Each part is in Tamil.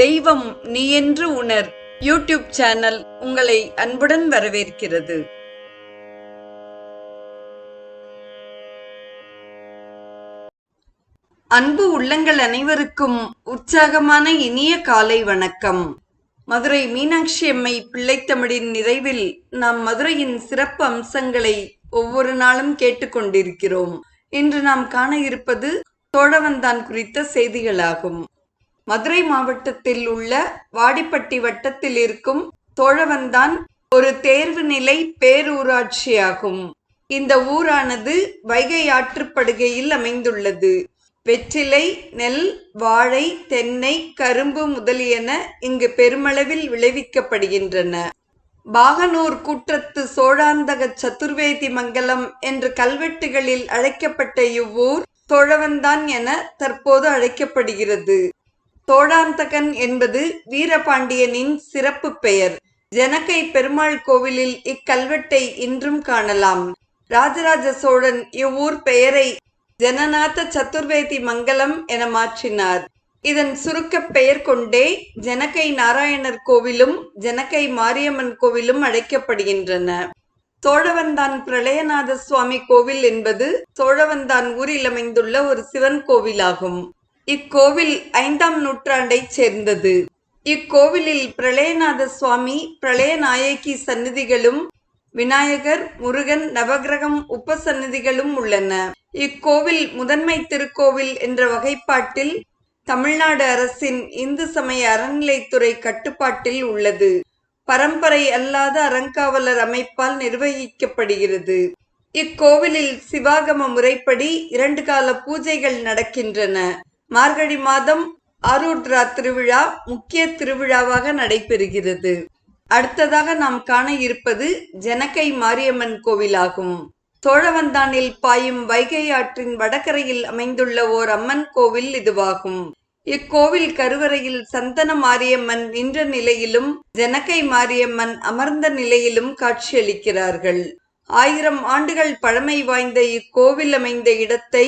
தெய்வம் நீ என்று உணர். யூடியூப் சேனல் உங்களை அன்புடன் வரவேற்கிறது. அன்பு உள்ளங்கள் அனைவருக்கும் உற்சாகமான இனிய காலை வணக்கம். மதுரை மீனாட்சி அம்மை பிள்ளைத்தமிழின் நிறைவில் நாம் மதுரையின் சிறப்பு அம்சங்களை ஒவ்வொரு நாளும் கேட்டுக்கொண்டிருக்கிறோம். இன்று நாம் காண இருப்பது தோழவந்தான் குறித்த செய்திகளாகும். மதுரை மாவட்டத்தில் உள்ள வாடிப்பட்டி வட்டத்தில் இருக்கும் சோழவந்தான் ஒரு தேர்வு நிலை பேரூராட்சியாகும். இந்த ஊரானது வைகை ஆற்றுப்படுகையில் அமைந்துள்ளது. வெற்றிலை நெல் வாழை தென்னை கரும்பு முதலியன இங்கு பெருமளவில் விளைவிக்கப்படுகின்றன. பாகனூர் கூற்றத்து சோழாந்தக சதுர்வேதி மங்கலம் என்று கல்வெட்டுகளில் அழைக்கப்பட்ட இவ்வூர் சோழவந்தான் என தற்போது அழைக்கப்படுகிறது. சோழாந்தகன் என்பது வீரபாண்டியனின் சிறப்பு பெயர். ஜனகை பெருமாள் கோவிலில் இக்கல்வெட்டை இன்றும் காணலாம். ராஜராஜ சோழன் இவ்வூர் பெயரை ஜனநாத சதுர்வேதி மங்கலம் என மாற்றினார். இதன் சுருக்க பெயர் கொண்டே ஜனகை நாராயணர் கோவிலும் ஜனகை மாரியம்மன் கோவிலும் அழைக்கப்படுகின்றன. சோழவந்தான் பிரளயநாத சுவாமி கோவில் என்பது சோழவந்தான் ஊரில் அமைந்துள்ள ஒரு சிவன் கோவிலாகும். இக்கோவில் ஐந்தாம் நூற்றாண்டைச் சேர்ந்தது. இக்கோவிலில் பிரளயநாத சுவாமி பிரளயநாயகி சந்நிதிகளும் விநாயகர் முருகன் நவகிரகம் உபசன்னதிகளும் உள்ளன. இக்கோவில் முதன்மை திருக்கோவில் என்ற வகைப்பாட்டில் தமிழ்நாடு அரசின் இந்து சமய அறநிலைத்துறை கட்டுப்பாட்டில் உள்ளது. பரம்பரை அல்லாத அறங்காவலர் அமைப்பால் நிர்வகிக்கப்படுகிறது. இக்கோவிலில் சிவாகம முறைப்படி இரண்டு கால பூஜைகள் நடக்கின்றன. மார்கழி மாதம் ஆரூர்திரா திருவிழா முக்கிய திருவிழாவாக நடைபெறுகிறது. அடுத்ததாக நாம் காண இருப்பது ஜனக்கை மாரியம்மன் கோவிலாகும். சோழவந்தானில் பாயும் வைகை ஆற்றின் வடகரையில் அமைந்துள்ள ஓர் அம்மன் கோவில் இதுவாகும். இக்கோவில் கருவறையில் சந்தன மாரியம்மன் நின்ற நிலையிலும் ஜனக்கை மாரியம்மன் அமர்ந்த நிலையிலும் காட்சியளிக்கிறார்கள். ஆயிரம் ஆண்டுகள் பழமை வாய்ந்த இக்கோவில் அமைந்த இடத்தை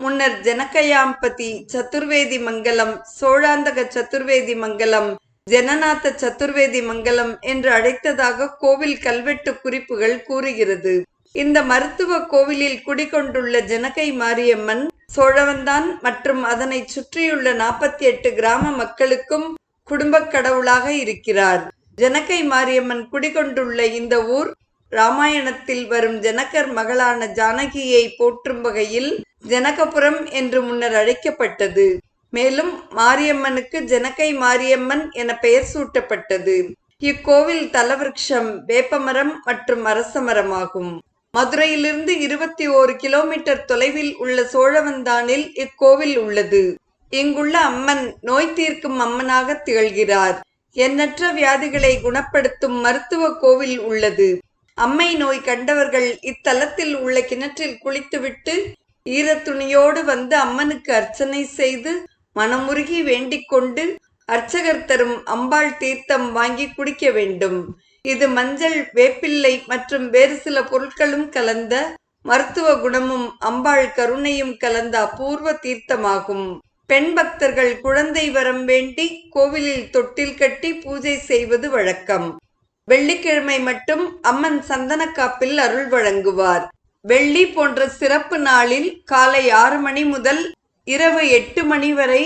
முன்னர் ஜனகயாம்பதி சதுர்வேதி மங்கலம் சோழாந்தக சதுர்வேதி மங்கலம் ஜனநாத சதுர்வேதி மங்கலம் என்று அழைத்ததாக கோவில் கல்வெட்டு குறிப்புகள் கூறுகிறது. இந்த மருத்துவ கோவிலில் குடிகொண்டுள்ள ஜனகை மாரியம்மன் சோழவந்தான் மற்றும் அதனை சுற்றியுள்ள நாற்பத்தி எட்டு கிராம மக்களுக்கும் குடும்பக் கடவுளாக இருக்கிறார். ஜனகை மாரியம்மன் குடிகொண்டுள்ள இந்த ஊர் ராமாயணத்தில் வரும் ஜனகர் மகளான ஜானகியை போற்றும் வகையில் ஜனகபுரம் என்று முன்னர் அழைக்கப்பட்டது. மேலும் மாரியம்மனுக்கு ஜனகை மாரியம்மன் என பெயர் சூட்டப்பட்டது. இக்கோவில் தலவிருட்சம் வேப்பமரம் மற்றும் அரசமரமாகும். மதுரையிலிருந்து இருபத்தி ஓரு கிலோமீட்டர் தொலைவில் உள்ள சோழவந்தானில் இக்கோவில் உள்ளது. இங்குள்ள அம்மன் நோய் தீர்க்கும் அம்மனாக திகழ்கிறார். எண்ணற்ற வியாதிகளை குணப்படுத்தும் மருத்துவ கோவில் உள்ளது. அம்மை நோய் கண்டவர்கள் இத்தலத்தில் உள்ள கிணற்றில் குளித்துவிட்டு ஈரத்துணியோடு வந்து அம்மனுக்கு அர்ச்சனை செய்து மனமுருகி வேண்டிக் கொண்டு அர்ச்சகர் தரும் அம்பாள் தீர்த்தம் வாங்கி குடிக்க வேண்டும். இது மஞ்சள் வேப்பிள்ளை மற்றும் வேறு சில பொருட்களும் கலந்த மருத்துவ குணமும் அம்பாள் கருணையும் கலந்த அபூர்வ தீர்த்தமாகும். பெண் பக்தர்கள் குழந்தை வரம் வேண்டி கோவிலில் தொட்டில் கட்டி பூஜை செய்வது வழக்கம். வெள்ளிக்கிழமை மட்டும் அம்மன் சந்தன காப்பில் அருள் வழங்குவார். வெள்ளி போன்ற சிறப்பு நாளில் காலை ஆறு மணி முதல் இரவு எட்டு மணி வரை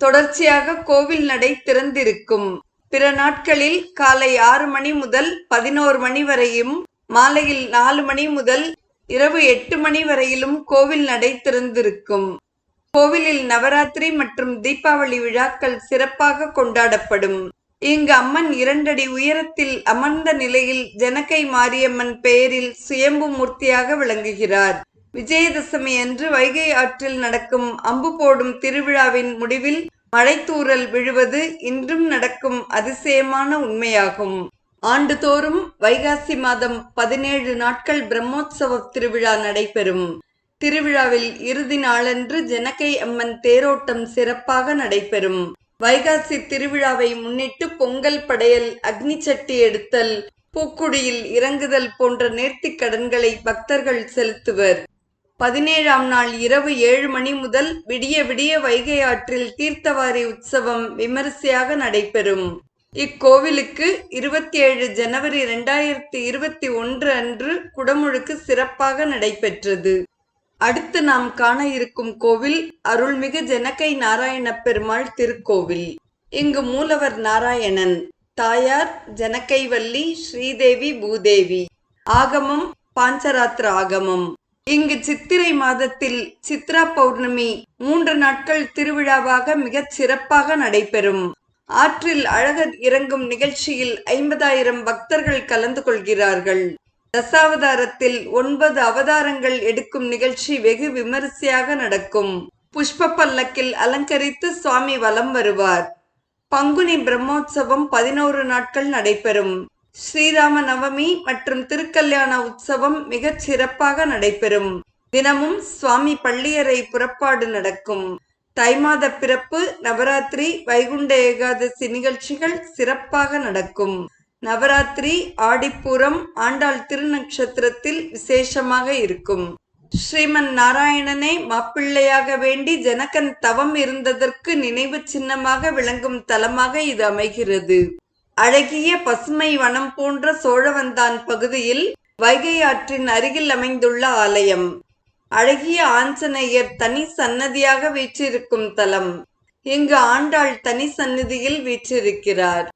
தொடர்ச்சியாக கோவில் நடை திறந்திருக்கும். பிற நாட்களில் காலை ஆறு மணி முதல் பதினோரு மணி வரையும் மாலையில் நாலு மணி முதல் இரவு எட்டு மணி வரையிலும் கோவில் நடை திறந்திருக்கும். கோவிலில் நவராத்திரி மற்றும் தீபாவளி விழாக்கள் சிறப்பாக கொண்டாடப்படும். இங்கு அம்மன் இரண்டடி உயரத்தில் அமர்ந்த நிலையில் ஜனக்கை மாரியம்மன் பெயரில் சுயம்பு மூர்த்தியாக விளங்குகிறார். விஜயதசமி அன்று வைகை ஆற்றில் நடக்கும் அம்பு போடும் திருவிழாவின் முடிவில் மழைத்தூறல் விழுவது இன்றும் நடக்கும் அதிசயமான உண்மையாகும். ஆண்டுதோறும் வைகாசி மாதம் பதினேழு நாட்கள் பிரம்மோற்சவ திருவிழா நடைபெறும். திருவிழாவில் இறுதி நாளன்று ஜனக்கை அம்மன் தேரோட்டம் சிறப்பாக நடைபெறும். வைகாசி திருவிழாவை முன்னிட்டு பொங்கல் படையல் அக்னி சட்டி எடுத்தல் பூக்குடியில் இறங்குதல் போன்ற நேர்த்திக் கடன்களை பக்தர்கள் செலுத்துவர். பதினேழாம் நாள் இரவு ஏழு மணி முதல் விடிய விடிய வைகை ஆற்றில் தீர்த்தவாரி உற்சவம் விமரிசையாக நடைபெறும். இக்கோவிலுக்கு இருபத்தி ஏழு ஜனவரி இரண்டாயிரத்தி இருபத்தி ஒன்று அன்று குடமுழுக்கு சிறப்பாக நடைபெற்றது. அடுத்து நாம் காண இருக்கும் கோவில் அருள்மிகு ஜனகை நாராயண பெருமாள் திருக்கோவில். இங்கு மூலவர் நாராயணன் தாயார் ஜனக்கைவல்லி ஸ்ரீதேவி பூதேவி. ஆகமம் பாஞ்சராத்திர ஆகமம். இங்கு சித்திரை மாதத்தில் சித்ரா பௌர்ணமி மூன்று நாட்கள் திருவிழாவாக மிகச் சிறப்பாக நடைபெறும். ஆற்றில் அழகர் இறங்கும் நிகழ்ச்சியில் ஐம்பதாயிரம் பக்தர்கள் கலந்து கொள்கிறார்கள். தசாவதாரத்தில் ஒன்பது அவதாரங்கள் எடுக்கும் நிகழ்ச்சி வெகு விமரிசையாக நடக்கும். புஷ்ப பல்லக்கில் அலங்கரித்து சுவாமி வலம் வருவார். பங்குனி பிரம்மோற்சவம் பதினோரு நாட்கள் நடைபெறும். ஸ்ரீராம நவமி மற்றும் திருக்கல்யாண உற்சவம் மிகச் சிறப்பாக நடைபெறும். தினமும் சுவாமி பள்ளியறை புறப்பாடு நடக்கும். தை மாத பிறப்பு நவராத்திரி வைகுண்ட ஏகாதசி நிகழ்ச்சிகள் சிறப்பாக நடக்கும். நவராத்திரி ஆடிப்பூரம் ஆண்டாள் திருநக்ஷத்திரத்தில் விசேஷமாக இருக்கும். ஸ்ரீமன் நாராயணனை மாப்பிள்ளையாக வேண்டி ஜனகன் தவம் இருந்ததற்கு நினைவு சின்னமாக விளங்கும் தலமாக இது அமைகிறது. அழகிய பசுமை வனம் போன்ற சோழவந்தான் பகுதியில் வைகை ஆற்றின் அருகில் அமைந்துள்ள ஆலயம். அழகிய ஆஞ்சநேயர் தனி சன்னதியாக வீற்றிருக்கும் தலம். இங்கு ஆண்டாள் தனி சன்னதியில் வீற்றிருக்கிறார்.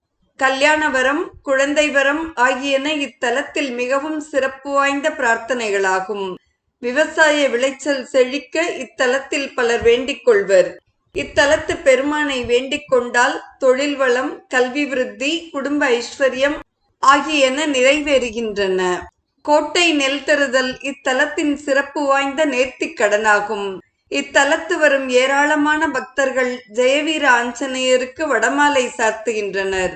கல்யாணவரம் குழந்தை வரம் ஆகியன இத்தலத்தில் மிகவும் சிறப்பு வாய்ந்த பிரார்த்தனைகளாகும். விவசாய விளைச்சல் செழிக்க இத்தலத்தில் பலர் வேண்டிக் கொள்வர். இத்தலத்து பெருமானை வேண்டிக் கொண்டால் தொழில் வளம் கல்வி விருத்தி குடும்ப ஐஸ்வர்யம் ஆகியன நிறைவேறுகின்றன. கோட்டை நெல் தருதல் இத்தலத்தின் சிறப்பு வாய்ந்த நேர்த்திக் கடனாகும். இத்தலத்து வரும் ஏராளமான பக்தர்கள் ஜெயவீர ஆஞ்சநேயருக்கு வடமாலை சாத்துகின்றனர்.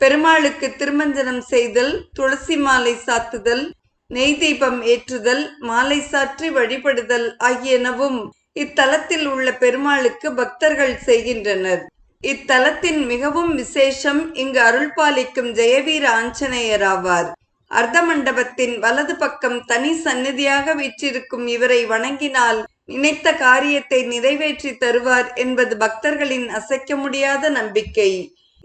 பெருமாளுக்கு திருமஞ்சனம் செய்தல் துளசி மாலை சாத்துதல் நெய் தீபம் ஏற்றுதல் மாலை சாற்றி வழிபடுதல் ஆகியனவும் இத்தலத்தில் உள்ள பெருமாளுக்கு பக்தர்கள் செய்கின்றனர். இத்தலத்தின் மிகவும் விசேஷம் இங்கு அருள்பாலிக்கும் ஜெயவீர ஆஞ்சநேயர் ஆவார் அர்த்த மண்டபத்தின் வலது பக்கம் தனி சந்நிதியாக வீற்றிருக்கும் இவரை வணங்கினால் நினைத்த காரியத்தை நிறைவேற்றி தருவார் என்பது பக்தர்களின் அசைக்க முடியாத நம்பிக்கை.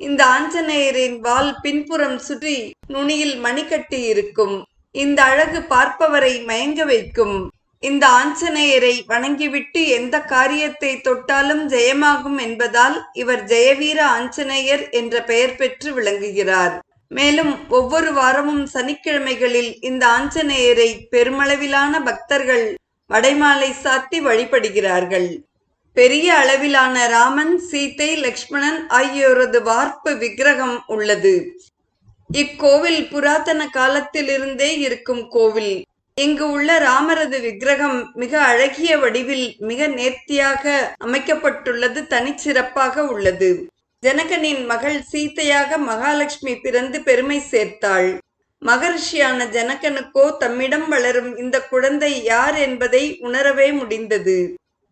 இந்த ஆஞ்சநேயரின் வால் பின்புறம் சுற்றி நுனியில் மணிக்கட்டி இருக்கும். இந்த அழகு பார்ப்பவரை மயங்க வைக்கும். இந்த ஆஞ்சநேயரை வணங்கிவிட்டு எந்த காரியத்தை தொட்டாலும் ஜெயமாகும் என்பதால் இவர் ஜெயவீர ஆஞ்சநேயர் என்ற பெயர் பெற்று விளங்குகிறார். மேலும் ஒவ்வொரு வாரமும் சனிக்கிழமைகளில் இந்த ஆஞ்சநேயரை பெருமளவிலான பக்தர்கள் வடைமாலை சாத்தி வழிபடுகிறார்கள். பெரிய அளவிலான ராமன் சீத்தை லக்ஷ்மணன் ஆகியோரது வார்ப்பு விக்கிரகம் உள்ளது. இக்கோவில் புராதன காலத்திலிருந்தே இருக்கும் கோவில். இங்கு உள்ள ராமரது விக்கிரகம் மிக அழகிய வடிவில் மிக நேர்த்தியாக அமைக்கப்பட்டுள்ளது தனிச்சிறப்பாக உள்ளது. ஜனகனின் மகள் சீத்தையாக மகாலட்சுமி பிறந்து பெருமை சேர்த்தாள். மகர்ஷியான ஜனகனுக்கோ தம்மிடம் வளரும் இந்த குழந்தை யார் என்பதை உணரவே முடிந்தது.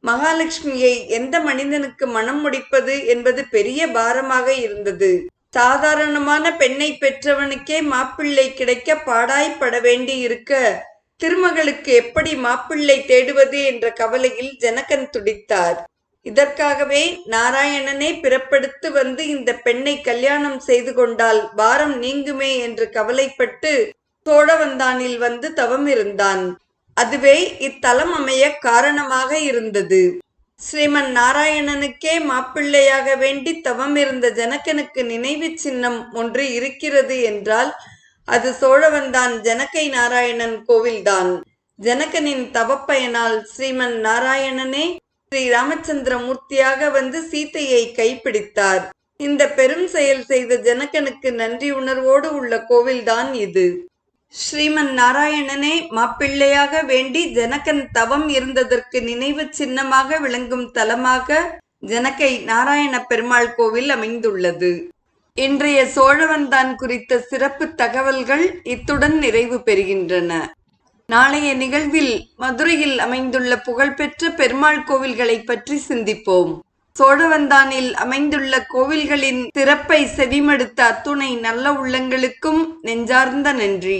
மகாலட்சுமியை எந்த மனிதனுக்கு மனம் முடிப்பது என்பது பெரிய பாரமாக இருந்தது. சாதாரணமான பெண்ணை பெற்றவனுக்கே மாப்பிள்ளை கிடைக்க பாடாய்ப்பட வேண்டி இருக்க திருமகளுக்கு எப்படி மாப்பிள்ளை தேடுவது என்ற கவலையில் ஜனகன் துடித்தார். இதற்காகவே நாராயணனே பிறப்படுத்து வந்து இந்த பெண்ணை கல்யாணம் செய்து கொண்டால் பாரம் நீங்குமே என்று கவலைப்பட்டு சோழவந்தானில் வந்து தவம் இருந்தான் அதுவே இத்தலம் அமைய காரணமாக இருந்தது. ஸ்ரீமன் நாராயணனுக்கே மாப்பிள்ளையாக வேண்டி தவம் இருந்த ஜனகனுக்கு நினைவு சின்னம் ஒன்று இருக்கிறது என்றால் அது சோழவந்தான் ஜனகை நாராயணன் கோவில்தான். ஜனகனின் தவப்பயனால் ஸ்ரீமன் நாராயணனே ஸ்ரீ ராமச்சந்திர மூர்த்தியாக வந்து சீத்தையை கைப்பிடித்தார். இந்த பெரும் செயல் செய்த ஜனகனுக்கு நன்றி உணர்வோடு உள்ள கோவில்தான் இது. ஸ்ரீமன் நாராயணனே மாப்பிள்ளையாக வேண்டி ஜனகன் தவம் இருந்ததற்கு நினைவு சின்னமாக விளங்கும் தலமாக ஜனகை நாராயண பெருமாள் கோவில் அமைந்துள்ளது. இன்றைய சோழவந்தான் குறித்த சிறப்பு தகவல்கள் இத்துடன் நிறைவு பெறுகின்றன. நாளைய நிகழ்வில் மதுரையில் அமைந்துள்ள புகழ்பெற்ற பெருமாள் கோவில்களை பற்றி சிந்திப்போம். சோழவந்தானில் அமைந்துள்ள கோவில்களின் சிறப்பை செவிமடுத்த அத்துணை நல்ல உள்ளங்களுக்கும் நெஞ்சார்ந்த நன்றி.